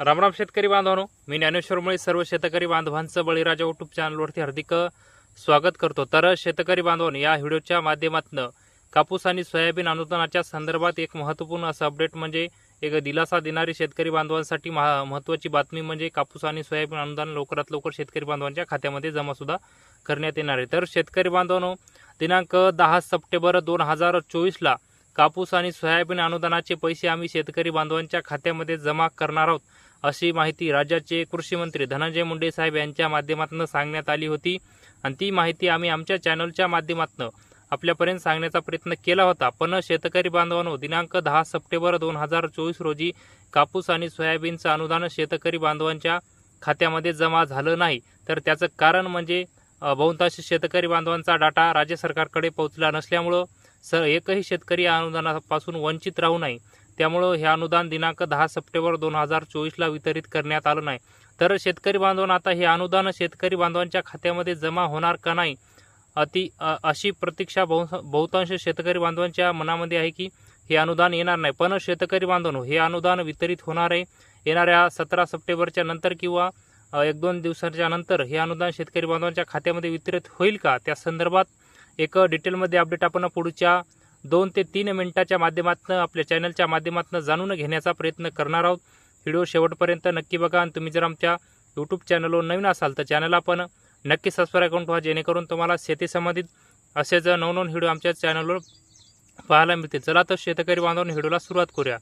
रामराम शेतकरी बांधवांनो. मी ज्ञानेश्वर मुळे सर्व शेतकरी बांधवांचं बळीराजा युट्यूब चॅनलवरती हार्दिक स्वागत करतो. तर शेतकरी बांधवांनो या व्हिडिओच्या माध्यमातून कापूस आणि सोयाबीन अनुदानाच्या संदर्भात एक महत्त्वपूर्ण असं अपडेट म्हणजे एक दिलासा देणारी शेतकरी बांधवांसाठी महा महत्त्वाची बातमी म्हणजे कापूस आणि सोयाबीन अनुदान लवकरात लवकर शेतकरी बांधवांच्या खात्यामध्ये जमासुद्धा करण्यात येणार आहे. तर शेतकरी बांधवांनो दिनांक दहा सप्टेंबर दोन हजार चोवीसला कापूस आणि सोयाबीन अनुदानाचे पैसे आम्ही शेतकरी बांधवांच्या खात्यामध्ये जमा करणार आहोत अशी माहिती राज्याचे कृषी मंत्री धनंजय मुंडे साहेब यांच्या माध्यमातून सांगण्यात आली होती. आणि ती माहिती आम्ही आमच्या चॅनलच्या माध्यमातून आपल्यापर्यंत सांगण्याचा प्रयत्न केला होता. पण शेतकरी बांधवांनो दिनांक दहा सप्टेंबर दोन हजार चोवीस रोजी कापूस आणि सोयाबीनचं अनुदान शेतकरी बांधवांच्या खात्यामध्ये जमा झालं नाही. तर त्याचं कारण म्हणजे बहुतांश शेतकरी बांधवांचा डाटा राज्य सरकारकडे पोहोचला नसल्यामुळं सर एकही शेतकरी या अनुदानापासून वंचित राहू नये. त्यामुळं हे अनुदान दिनांक दहा सप्टेंबर दोन हजार चोवीसला वितरित करण्यात आलं नाही. तर शेतकरी बांधवांना आता हे अनुदान शेतकरी बांधवांच्या खात्यामध्ये जमा होणार का नाही? अति अशी प्रतीक्षा बहु बहुतांश शेतकरी बांधवांच्या मनामध्ये आहे की हे अनुदान येणार नाही. पण शेतकरी बांधवांनो हे अनुदान वितरित होणार आहे. येणाऱ्या सतरा सप्टेंबरच्या नंतर किंवा एक दोन दिवसाच्या नंतर हे अनुदान शेतकरी बांधवांच्या खात्यामध्ये वितरित होईल का? त्या संदर्भात एक डिटेलमध्ये अपडेट आपण पुढच्या दोन ते तीन मिनिटाच्या माध्यमातून आपल्या चॅनलच्या माध्यमातून जाणून घेण्याचा प्रयत्न करणार आहोत. व्हिडिओ शेवटपर्यंत नक्की बघा आणि तुम्ही जर आमच्या यूट्यूब चॅनलवर नवीन असाल तर चॅनल आपण नक्की सबस्क्राईब करून ठेवा जेणेकरून तुम्हाला शेती संबंधित असेच नवनवन व्हिडिओ आमच्या चॅनलवर पाहायला मिळतील. चला तर शेतकरी बांधवांनो व्हिडिओला सुरुवात करूया.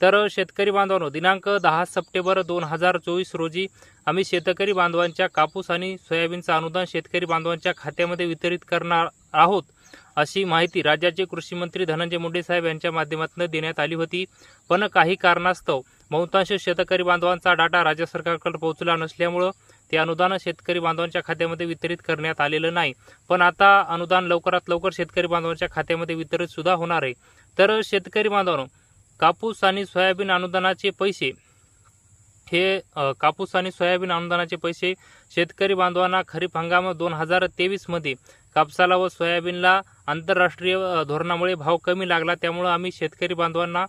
तर शेतकरी बांधवांनो दिनांक दहा सप्टेंबर दोन हजार चोवीस रोजी आम्ही शेतकरी बांधवांच्या कापूस आणि सोयाबीनचं अनुदान शेतकरी बांधवांच्या खात्यामध्ये वितरित करणार आहोत. अशी माहिती राज्याचे कृषी मंत्री धनंजय मुंडे साहेब यांच्या माध्यमातून देण्यात आली होती. पण काही कारणास्तव बहुतांश शेतकरी बांधवांचा डाटा राज्य सरकारकडे पोहोचला नसल्यामुळं ते अनुदान शेतकरी बांधवांच्या खात्यामध्ये वितरित करण्यात आलेलं नाही. पण आता अनुदान लवकरात लवकर शेतकरी बांधवांच्या खात्यामध्ये वितरित सुद्धा होणार आहे. तर शेतकरी बांधवांनो कापूस आणि सोयाबीन अनुदानाचे पैसे हे कापूस आणि सोयाबीन अनुदानाचे पैसे शेतकरी बांधवांना खरीप हंगाम दोन हजार तेवीसमध्ये कापसाला व सोयाबीनला आंतरराष्ट्रीय धोरणामुळे भाव कमी लागला. त्यामुळं आम्ही शेतकरी बांधवांना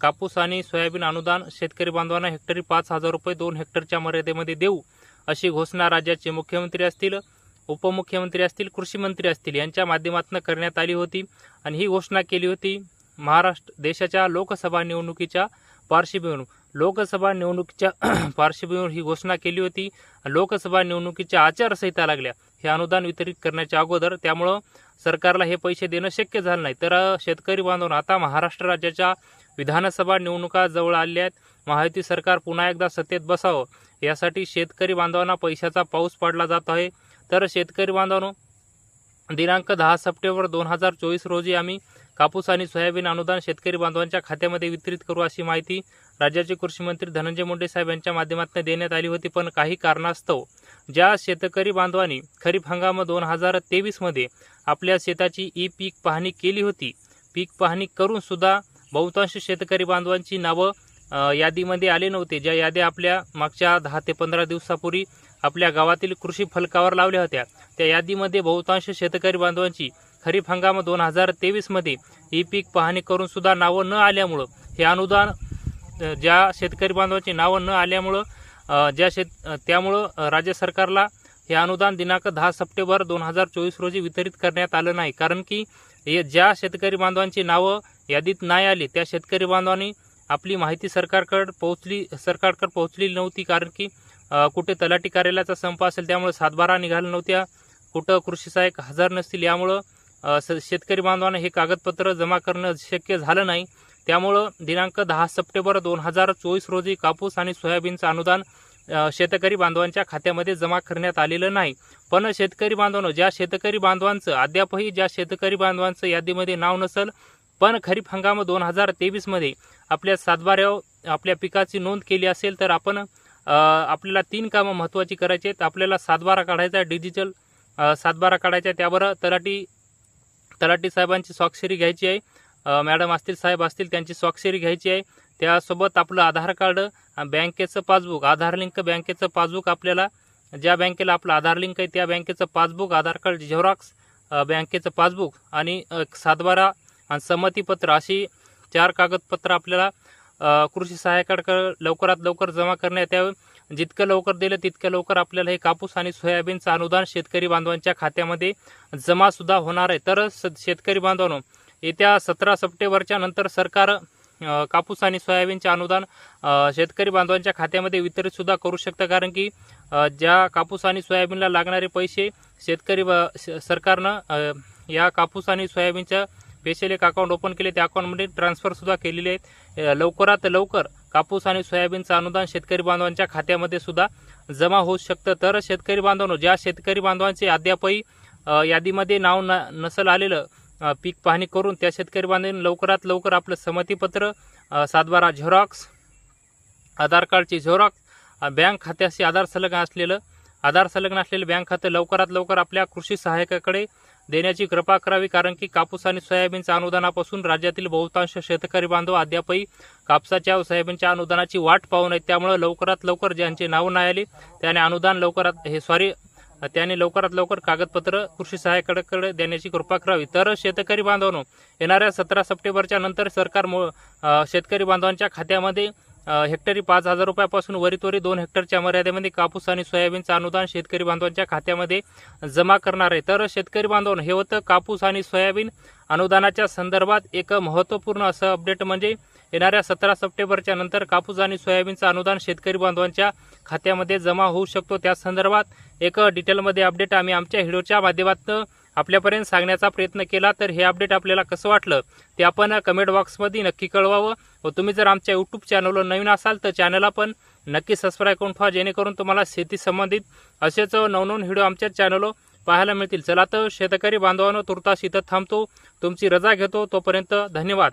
कापूस आणि सोयाबीन अनुदान शेतकरी बांधवांना हेक्टरी पाच हजार रुपये दोन हेक्टरच्या मर्यादेमध्ये देऊ अशी घोषणा राज्याचे मुख्यमंत्री असतील उपमुख्यमंत्री असतील कृषी मंत्री असतील यांच्या माध्यमातून करण्यात आली होती. आणि ही घोषणा केली होती महाराष्ट्र देशाच्या लोकसभा निवडणुकीच्या पार्श्वभूमीवर लोकसभा निवडणुकीच्या पार्श्वभूमीवर ही घोषणा केली होती. लोकसभा निवडणुकीच्या आचारसंहिता लागल्या. हे अनुदान वितरित करण्याच्या अगोदर त्यामुळं सरकारला हे पैसे देणं शक्य झालं नाही. तर शेतकरी बांधवांनो आता महाराष्ट्र राज्याच्या विधानसभा निवडणुका जवळ आल्या आहेत. महायुती सरकार पुन्हा एकदा सत्तेत बसावं. यासाठी शेतकरी बांधवांना पैशाचा पाऊस पडला जात आहे. तर शेतकरी बांधवांनो दिनांक दहा सप्टेंबर दोन हजार चोवीस रोजी आम्ही कापूस आणि सोयाबीन अनुदान शेतकरी बांधवांच्या खात्यामध्ये वितरित करू अशी माहिती राज्याचे कृषी मंत्री धनंजय मुंडे साहेब यांच्या माध्यमातून देण्यात आली होती पण काही कारणास्तव ज्या शेतकरी बांधवांनी खरीप हंगाम दोन हजार तेवीसमध्ये आपल्या शेताची ई पीक पाहणी केली होती पीक पाहणी करून सुद्धा बहुतांश शेतकरी बांधवांची नावं यादीमध्ये आले नव्हते. ज्या याद्या आपल्या मागच्या दहा ते पंधरा दिवसापूर्वी आपल्या गावातील कृषी फलकावर लावल्या होत्या. त्या यादीमध्ये बहुतांश शेतकरी बांधवांची खरीप हंगाम दोन हजार तेवीसमध्ये ई पीक पाहणी करून सुद्धा नावं न आल्यामुळं हे अनुदान ज्या शेतकरी बांधवांची नावं न आल्यामुळं ज्या शेत त्यामुळं राज्य सरकारला हे अनुदान दिनांक दहा सप्टेंबर दोन हजार चोवीस रोजी वितरित करण्यात आलं नाही. कारण की हे ज्या शेतकरी बांधवांची नावं यादीत नाही आली त्या शेतकरी बांधवांनी आपली माहिती सरकारकडे पोहोचली सरकारकडे पोहोचलेली नव्हती. कारण की कुठे तलाठी कार्यालयाचा संप असेल त्यामुळे सातबारा निघाल्या नव्हत्या. कुठं कृषी सहाय्यक हजर नसतील यामुळं स- शेतकरी बांधवांना हे कागदपत्र जमा करणं शक्य झालं नाही. त्यामुळं दिनांक दहा सप्टेंबर दोन हजार चोवीस रोजी कापूस आणि सोयाबीनचं अनुदान शेतकरी बांधवांच्या खात्यामध्ये जमा करण्यात आलेलं नाही. पण शेतकरी बांधवांनो ज्या शेतकरी बांधवांचं अद्यापही ज्या शेतकरी बांधवांचं यादीमध्ये नाव नसेल पण खरीप हंगाम दोन हजार तेवीसमध्ये आपल्या सातबाऱ्यावर आपल्या पिकाची नोंद केली असेल तर आपण आपल्याला तीन कामं महत्त्वाची करायची आहेत. आपल्याला सातबारा काढायचा डिजिटल सातबारा काढायचा त्यावर तलाठी तलाठी साहेबांची स्वाक्षरी घ्यायची आहे. मॅडम असतील साहेब असतील त्यांची स्वाक्षरी घ्यायची आहे. त्यासोबत आपलं आधार कार्ड बँकेचं पासबुक आधार लिंक बँकेचं पासबुक आपल्याला ज्या बँकेला आपलं आधार लिंक आहे त्या बँकेचं पासबुक आधार कार्ड झेरॉक्स बँकेचं पासबुक आणि सातबारा आणि संमतीपत्र अशी चार कागदपत्र आपल्याला कृषी सहाय्यकाकडे लवकरात लवकर जमा करण्यात यावे. जितकं लवकर दिलं तितकं लवकर आपल्याला हे कापूस आणि सोयाबीनचं अनुदान शेतकरी बांधवांच्या खात्यामध्ये जमासुद्धा होणार आहे. तरच शेतकरी बांधवांनो येत्या सतरा सप्टेंबरच्या नंतर सरकार कापूस आणि सोयाबीनचे अनुदान शेतकरी बांधवांच्या खात्यामध्ये वितरितसुद्धा करू शकतं. कारण की ज्या कापूस आणि सोयाबीनला लागणारे पैसे शेतकरी सरकारनं या कापूस आणि सोयाबीनच्या स्पेशल एक अकाउंट ओपन केले त्या अकाउंटमध्ये ट्रान्सफरसुद्धा केलेले आहेत. लवकरात लवकर कापूस आणि सोयाबीनचं अनुदान शेतकरी बांधवांच्या खात्यामध्ये सुद्धा जमा होऊ शकतं. तर शेतकरी बांधवांनो ज्या शेतकरी बांधवांचे अद्यापही यादीमध्ये नाव न नसल आलेलं पीक पाहणी करून त्या शेतकरी बांधवांनी लवकरात लवकर आपलं संमतीपत्र सातबारा झेरॉक्स आधार कार्डची झेरॉक्स बँक खात्याशी आधार संलग्न असलेलं आधार संलग्न असलेलं बँक खातं लवकरात लवकर आपल्या कृषी सहाय्यकाकडे देण्याची कृपा करावी कारण की कापूस आणि सोयाबीनच्या अनुदानापासून राज्यातील बहुतांश शेतकरी बांधव अद्यापही कापसाच्या व सोयाबीनच्या अनुदानाची वाट पाहून नये त्यामुळे लवकरात लवकर ज्यांचे नाव नाही आले त्याने अनुदान लवकरात हे सॉरी त्याने लवकरात लवकर कागदपत्र कृषी सहाय्यकाकडे देण्याची कृपा करावी. तर शेतकरी बांधवांनो येणाऱ्या सतरा सप्टेंबरच्या नंतर सरकार शेतकरी बांधवांच्या खात्यामध्ये हेक्टरी पाच हजार रुपयापासून वरीतवरी दोन हेक्टरच्या मर्यादेमध्ये कापूस आणि सोयाबीनचं अनुदान शेतकरी बांधवांच्या खात्यामध्ये जमा करणार आहे. तर शेतकरी बांधवांनो हे होतं कापूस आणि सोयाबीन अनुदानाच्या संदर्भात एक महत्त्वपूर्ण असं अपडेट म्हणजे येणाऱ्या सतरा सप्टेंबरच्या नंतर कापूस आणि सोयाबीनचं अनुदान शेतकरी बांधवांच्या खात्यामध्ये जमा होऊ शकतो. त्या संदर्भात एक डिटेलमध्ये अपडेट आम्ही आमच्या व्हिडिओच्या माध्यमातून आपल्यापर्यंत सांगण्याचा प्रयत्न केला. तर हे अपडेट आपल्याला कसं वाटलं ते आपण कमेंट बॉक्समध्ये नक्की कळवावं. व तुम्ही जर आमच्या यूट्यूब चॅनलवर नवीन असाल तर चॅनलला पण नक्की सबस्क्राईब करून ठेवा जेणेकरून तुम्हाला शेती संबंधित असेच नवनवन व्हिडिओ आमच्या चॅनलवर पाहायला मिळतील. चला तर शेतकरी बांधवांनो तुर्तास इथं थांबतो. तुमची रजा घेतो. तोपर्यंत धन्यवाद.